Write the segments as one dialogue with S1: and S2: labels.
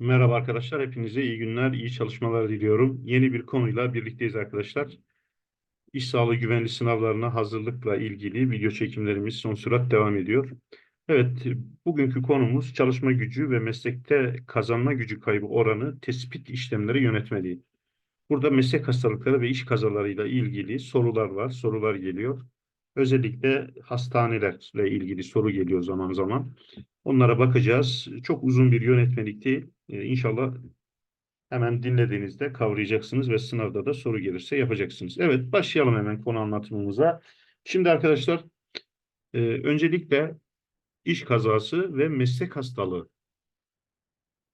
S1: Merhaba arkadaşlar, hepinize iyi günler, iyi çalışmalar diliyorum. Yeni bir konuyla birlikteyiz arkadaşlar. İş sağlığı güvenli sınavlarına hazırlıkla ilgili video çekimlerimiz son sürat devam ediyor. Evet, bugünkü konumuz çalışma gücü ve meslekte kazanma gücü kaybı oranı tespit işlemleri yönetmeliği. Burada meslek hastalıkları ve iş kazalarıyla ilgili sorular var, sorular geliyor. Özellikle hastanelerle ilgili soru geliyor zaman zaman. Onlara bakacağız. Çok uzun bir yönetmelik değil. Ee, İnşallah hemen dinlediğinizde kavrayacaksınız ve sınavda da soru gelirse yapacaksınız. Evet, başlayalım hemen konu anlatımımıza. Şimdi arkadaşlar, e, öncelikle iş kazası ve meslek hastalığı,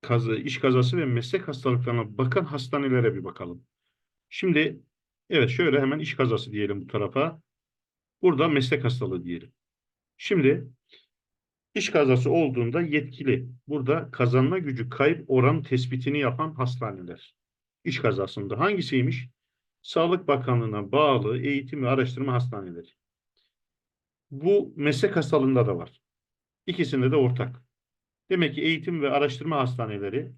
S1: kazı, iş kazası ve meslek hastalıklarına bakan hastanelere bir bakalım. Şimdi, evet şöyle hemen iş kazası diyelim bu tarafa. Burada meslek hastalığı diyelim. Şimdi İş kazası olduğunda yetkili. Burada kazanma gücü kayıp oran tespitini yapan hastaneler. İş kazasında hangisiymiş? Sağlık Bakanlığı'na bağlı eğitim ve araştırma hastaneleri. Bu meslek hastalığında da var. İkisinde de ortak. Demek ki eğitim ve araştırma hastaneleri,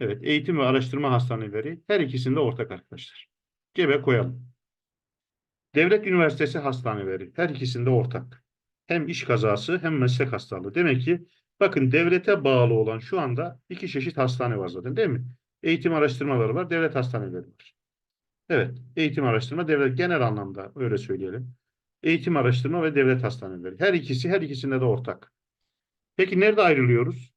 S1: evet eğitim ve araştırma hastaneleri her ikisinde ortak arkadaşlar. Cebe koyalım. Devlet üniversitesi hastaneleri her ikisinde ortak hem iş kazası hem meslek hastalığı. Demek ki bakın devlete bağlı olan şu anda iki çeşit hastane var zaten değil mi? Eğitim araştırmaları var, devlet hastaneleri var. Evet, eğitim araştırma, devlet genel anlamda öyle söyleyelim. Eğitim araştırma ve devlet hastaneleri. Her ikisi her ikisinde de ortak. Peki nerede ayrılıyoruz?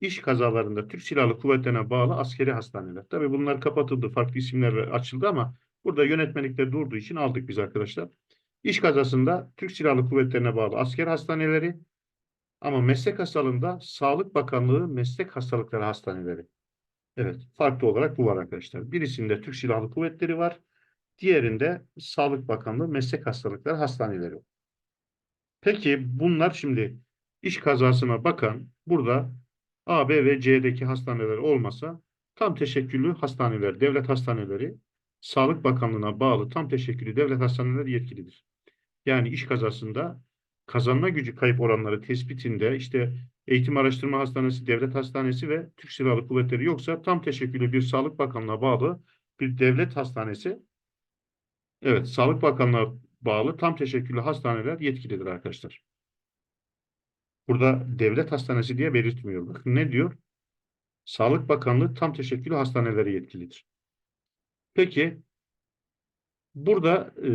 S1: İş kazalarında Türk Silahlı Kuvvetleri'ne bağlı askeri hastaneler. Tabii bunlar kapatıldı, farklı isimlerle açıldı ama burada yönetmelikte durduğu için aldık biz arkadaşlar. İş kazasında Türk Silahlı Kuvvetlerine bağlı asker hastaneleri ama meslek hastalığında Sağlık Bakanlığı Meslek Hastalıkları Hastaneleri. Evet, farklı olarak bu var arkadaşlar. Birisinde Türk Silahlı Kuvvetleri var, diğerinde Sağlık Bakanlığı Meslek Hastalıkları Hastaneleri. Peki bunlar şimdi iş kazasına bakan burada A, B ve C'deki hastaneler olmasa tam teşekküllü hastaneler, devlet hastaneleri Sağlık Bakanlığı'na bağlı tam teşekküllü devlet hastaneleri yetkilidir yani iş kazasında kazanma gücü kayıp oranları tespitinde işte Eğitim Araştırma Hastanesi, Devlet Hastanesi ve Türk Silahlı Kuvvetleri yoksa tam teşekküllü bir Sağlık Bakanlığı'na bağlı bir devlet hastanesi evet Sağlık Bakanlığı'na bağlı tam teşekküllü hastaneler yetkilidir arkadaşlar. Burada devlet hastanesi diye belirtmiyor. Bakın ne diyor? Sağlık Bakanlığı tam teşekküllü hastaneleri yetkilidir. Peki burada e,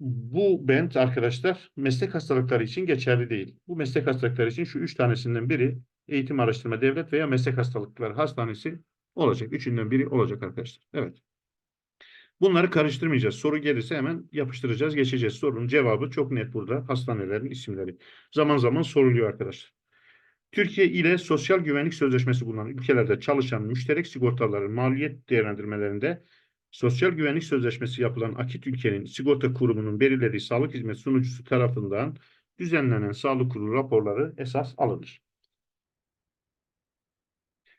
S1: bu bent arkadaşlar meslek hastalıkları için geçerli değil. Bu meslek hastalıkları için şu üç tanesinden biri eğitim araştırma devlet veya meslek hastalıkları hastanesi olacak. Üçünden biri olacak arkadaşlar. Evet. Bunları karıştırmayacağız. Soru gelirse hemen yapıştıracağız, geçeceğiz. Sorunun cevabı çok net burada. Hastanelerin isimleri. Zaman zaman soruluyor arkadaşlar. Türkiye ile Sosyal Güvenlik Sözleşmesi bulunan ülkelerde çalışan müşterek sigortaların maliyet değerlendirmelerinde Sosyal Güvenlik Sözleşmesi yapılan akit ülkenin sigorta kurumunun belirlediği sağlık hizmet sunucusu tarafından düzenlenen sağlık kurulu raporları esas alınır.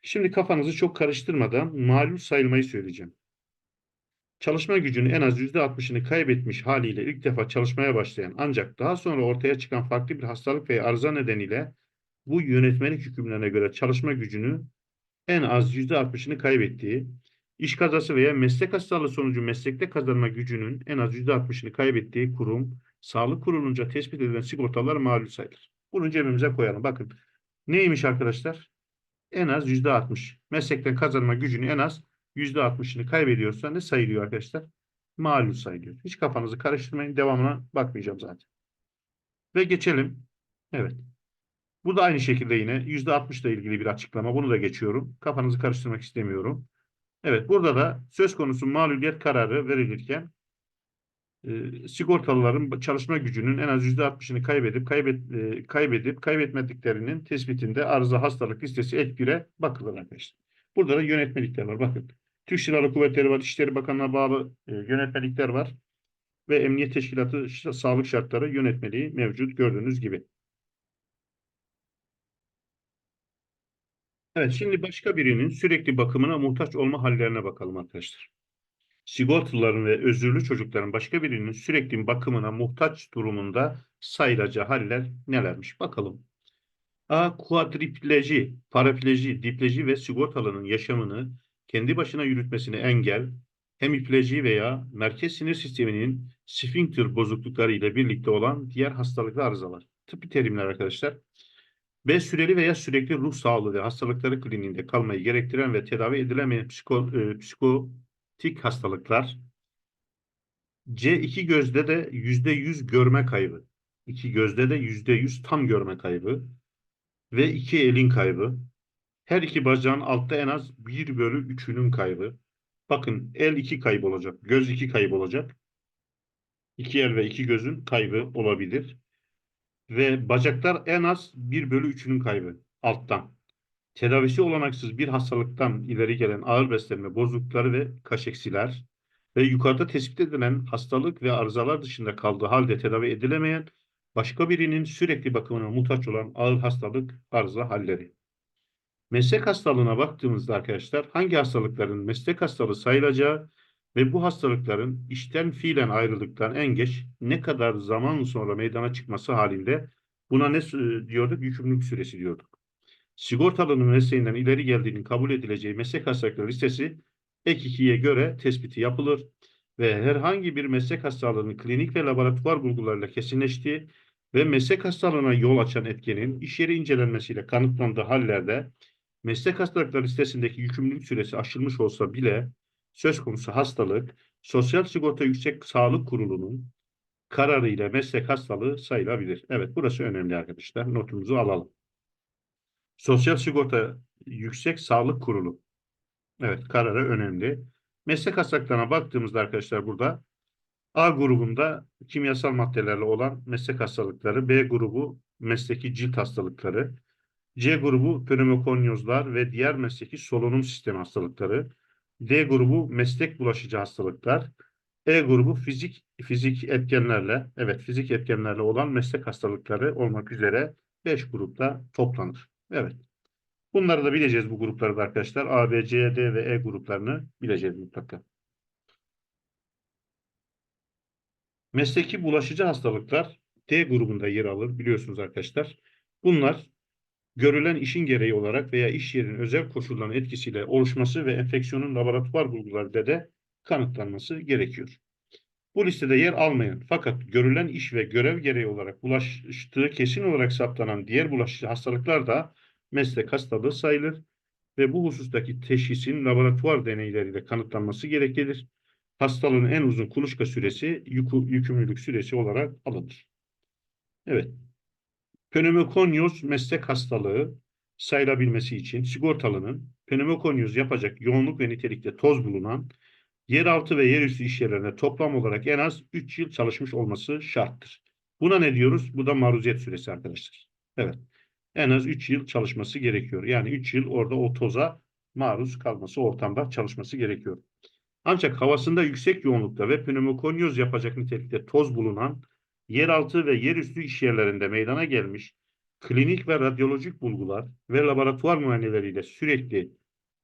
S1: Şimdi kafanızı çok karıştırmadan malum sayılmayı söyleyeceğim. Çalışma gücünün en az yüzde 60'ını kaybetmiş haliyle ilk defa çalışmaya başlayan ancak daha sonra ortaya çıkan farklı bir hastalık veya arıza nedeniyle bu yönetmelik hükümlerine göre çalışma gücünü en az yüzde 60'ını kaybettiği İş kazası veya meslek hastalığı sonucu meslekte kazanma gücünün en az %60'ını kaybettiği kurum, sağlık kurulunca tespit edilen sigortalar mağlup sayılır. Bunu cebimize koyalım. Bakın neymiş arkadaşlar? En az %60. Meslekten kazanma gücünü en az %60'ını kaybediyorsa ne sayılıyor arkadaşlar? Mağlup sayılıyor. Hiç kafanızı karıştırmayın. Devamına bakmayacağım zaten. Ve geçelim. Evet. Bu da aynı şekilde yine %60 ile ilgili bir açıklama. Bunu da geçiyorum. Kafanızı karıştırmak istemiyorum. Evet, burada da söz konusu mağluliyet kararı verilirken e, sigortalıların çalışma gücünün en az yüzde 60'ını kaybedip kaybet, e, kaybedip kaybetmediklerinin tespitinde arıza hastalık listesi ek 1'e bakılır arkadaşlar. Burada da yönetmelikler var. Bakın. Türk Silahlı Kuvvetleri var, İçişleri Bakanlığı'na bağlı e, yönetmelikler var ve Emniyet Teşkilatı sağlık şartları yönetmeliği mevcut gördüğünüz gibi. Evet, şimdi başka birinin sürekli bakımına muhtaç olma hallerine bakalım arkadaşlar. Sigortalıların ve özürlü çocukların başka birinin sürekli bakımına muhtaç durumunda sayılacağı haller nelermiş? Bakalım. A. Kuadripleji, parapleji, dipleji ve sigortalının yaşamını kendi başına yürütmesine engel, hemipleji veya merkez sinir sisteminin sfinkter bozuklukları ile birlikte olan diğer hastalıklı arızalar. Tıbbi terimler arkadaşlar. B. Süreli veya sürekli ruh sağlığı ve hastalıkları kliniğinde kalmayı gerektiren ve tedavi edilemeyen psiko, e, psikotik hastalıklar. C. iki gözde de yüzde yüz görme kaybı. İki gözde de yüzde yüz tam görme kaybı. Ve iki elin kaybı. Her iki bacağın altta en az bir bölü üçünün kaybı. Bakın el iki kaybolacak, göz iki kaybolacak. İki el ve iki gözün kaybı olabilir. Ve bacaklar en az bir bölü üçünün kaybı alttan. Tedavisi olanaksız bir hastalıktan ileri gelen ağır beslenme bozuklukları ve kaşeksiler ve yukarıda tespit edilen hastalık ve arızalar dışında kaldığı halde tedavi edilemeyen başka birinin sürekli bakımına muhtaç olan ağır hastalık arıza halleri. Meslek hastalığına baktığımızda arkadaşlar hangi hastalıkların meslek hastalığı sayılacağı ve bu hastalıkların işten fiilen ayrıldıktan en geç ne kadar zaman sonra meydana çıkması halinde buna ne diyorduk? Yükümlülük süresi diyorduk. Sigortalının mesleğinden ileri geldiğinin kabul edileceği meslek hastalıkları listesi ek 2'ye göre tespiti yapılır ve herhangi bir meslek hastalığının klinik ve laboratuvar bulgularıyla kesinleştiği ve meslek hastalığına yol açan etkenin iş yeri incelenmesiyle kanıtlandığı hallerde meslek hastalıkları listesindeki yükümlülük süresi aşılmış olsa bile söz konusu hastalık Sosyal Sigorta Yüksek Sağlık Kurulu'nun kararı ile meslek hastalığı sayılabilir. Evet burası önemli arkadaşlar. Notumuzu alalım. Sosyal Sigorta Yüksek Sağlık Kurulu. Evet kararı önemli. Meslek hastalıklarına baktığımızda arkadaşlar burada A grubunda kimyasal maddelerle olan meslek hastalıkları, B grubu mesleki cilt hastalıkları, C grubu pneumokonyozlar ve diğer mesleki solunum sistemi hastalıkları, D grubu meslek bulaşıcı hastalıklar, E grubu fizik fizik etkenlerle, evet fizik etkenlerle olan meslek hastalıkları olmak üzere 5 grupta toplanır. Evet. Bunları da bileceğiz bu grupları da arkadaşlar. A, B, C, D ve E gruplarını bileceğiz mutlaka. Mesleki bulaşıcı hastalıklar D grubunda yer alır biliyorsunuz arkadaşlar. Bunlar görülen işin gereği olarak veya iş yerinin özel koşullarının etkisiyle oluşması ve enfeksiyonun laboratuvar bulgularıyla de kanıtlanması gerekiyor. Bu listede yer almayan fakat görülen iş ve görev gereği olarak bulaştığı kesin olarak saptanan diğer bulaşıcı hastalıklar da meslek hastalığı sayılır ve bu husustaki teşhisin laboratuvar deneyleriyle kanıtlanması gereklidir. Hastalığın en uzun kuluçka süresi yükü- yükümlülük süresi olarak alınır. Evet. Pneumokonyoz meslek hastalığı sayılabilmesi için sigortalının pneumokonyoz yapacak yoğunluk ve nitelikte toz bulunan yeraltı ve yerüstü iş yerlerine toplam olarak en az 3 yıl çalışmış olması şarttır. Buna ne diyoruz? Bu da maruziyet süresi arkadaşlar. Evet. En az 3 yıl çalışması gerekiyor. Yani 3 yıl orada o toza maruz kalması, ortamda çalışması gerekiyor. Ancak havasında yüksek yoğunlukta ve pneumokonyoz yapacak nitelikte toz bulunan yeraltı ve yerüstü iş yerlerinde meydana gelmiş klinik ve radyolojik bulgular ve laboratuvar muayeneleriyle sürekli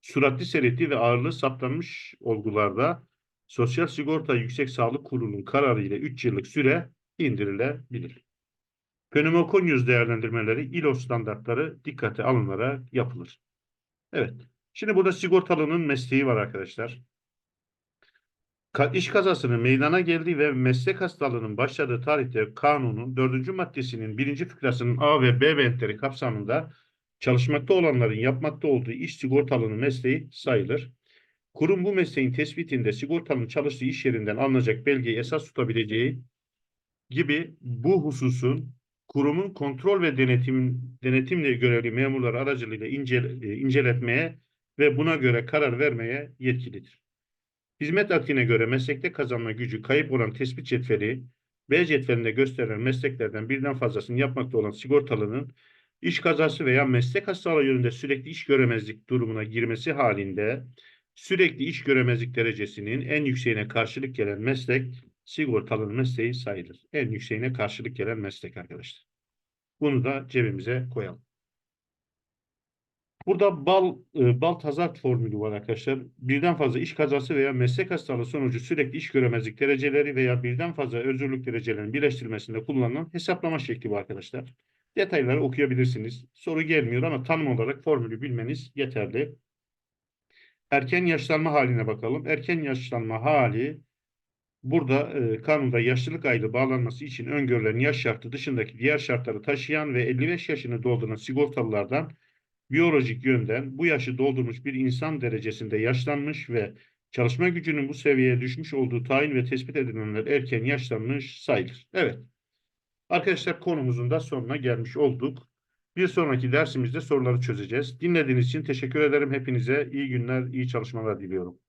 S1: süratli seyreti ve ağırlığı saptanmış olgularda Sosyal Sigorta Yüksek Sağlık Kurulu'nun kararı ile 3 yıllık süre indirilebilir. Pneumokonyoz değerlendirmeleri ILO standartları dikkate alınarak yapılır. Evet. Şimdi burada sigortalının mesleği var arkadaşlar. İş kazasının meydana geldiği ve meslek hastalığının başladığı tarihte kanunun dördüncü maddesinin birinci fıkrasının A ve B bentleri kapsamında çalışmakta olanların yapmakta olduğu iş sigortalının mesleği sayılır. Kurum bu mesleğin tespitinde sigortalının çalıştığı iş yerinden alınacak belgeyi esas tutabileceği gibi bu hususun kurumun kontrol ve denetim denetimle görevli memurlar aracılığıyla incel- e, inceletmeye ve buna göre karar vermeye yetkilidir. Hizmet akdine göre meslekte kazanma gücü kayıp olan tespit cetveli, B cetvelinde gösterilen mesleklerden birden fazlasını yapmakta olan sigortalının iş kazası veya meslek hastalığı yönünde sürekli iş göremezlik durumuna girmesi halinde sürekli iş göremezlik derecesinin en yükseğine karşılık gelen meslek sigortalının mesleği sayılır. En yükseğine karşılık gelen meslek arkadaşlar. Bunu da cebimize koyalım. Burada bal e, bal tazart formülü var arkadaşlar. Birden fazla iş kazası veya meslek hastalığı sonucu sürekli iş göremezlik dereceleri veya birden fazla özürlük derecelerinin birleştirilmesinde kullanılan hesaplama şekli bu arkadaşlar. Detayları okuyabilirsiniz. Soru gelmiyor ama tanım olarak formülü bilmeniz yeterli. Erken yaşlanma haline bakalım. Erken yaşlanma hali burada e, kanunda yaşlılık aylığı bağlanması için öngörülen yaş şartı dışındaki diğer şartları taşıyan ve 55 yaşını dolduran sigortalılardan biyolojik yönden bu yaşı doldurmuş bir insan derecesinde yaşlanmış ve çalışma gücünün bu seviyeye düşmüş olduğu tayin ve tespit edilenler erken yaşlanmış sayılır. Evet. Arkadaşlar konumuzun da sonuna gelmiş olduk. Bir sonraki dersimizde soruları çözeceğiz. Dinlediğiniz için teşekkür ederim. Hepinize iyi günler, iyi çalışmalar diliyorum.